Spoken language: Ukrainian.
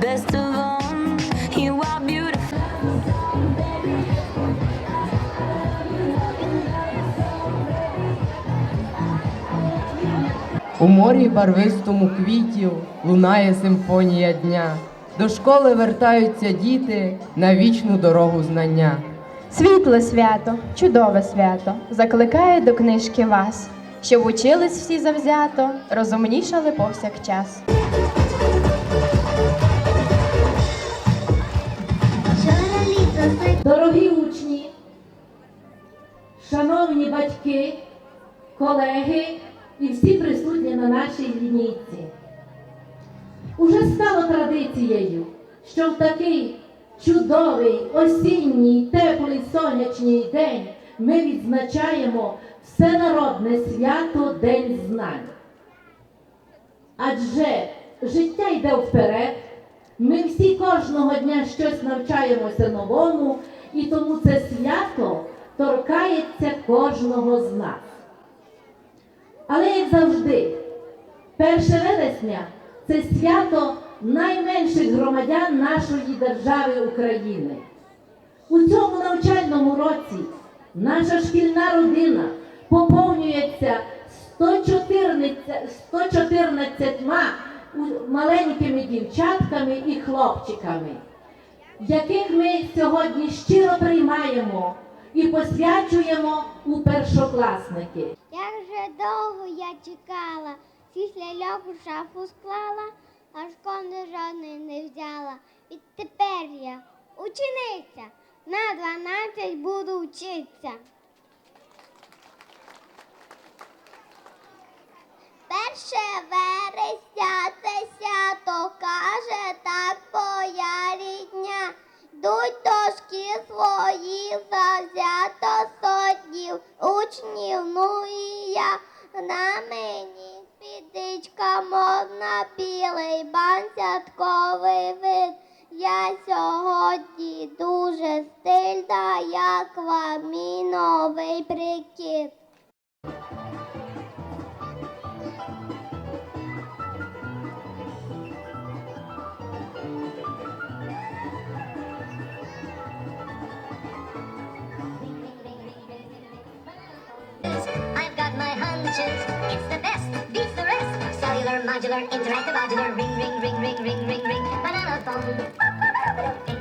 best of all. You are beautiful. У морі барвистому квітів лунає симфонія дня. До школи вертаються діти на вічну дорогу знання. Світле свято, чудове свято, закликає до книжки вас, щоб учились всі завзято, розумнішали повсякчас. Шановні батьки, колеги і всі присутні на нашій лінійці. Уже стало традицією, що в такий чудовий осінній, теплий сонячний день ми відзначаємо всенародне свято День знань. Адже життя йде вперед, ми всі кожного дня щось навчаємося новому, і тому це торкається кожного з нас. Але як завжди, 1 вересня це свято найменших громадян нашої держави України. У цьому навчальному році наша шкільна родина поповнюється 114, 114 маленькими дівчатками і хлопчиками, яких ми сьогодні щиро приймаємо і посвячуємо у першокласники. Як же довго я чекала, після льоху шафу склала, а школи жодної не взяла. І тепер я учениця, на 12 буду вчитися. Перше завзято сотнів учнів, ну і я на мені підичка модна, білий бан святковий вид. Я сьогодні дуже стильна, як вам мій прикид. Modular, interactive, modular. Ring, ring, ring, ring, ring, ring, ring. Banana phone.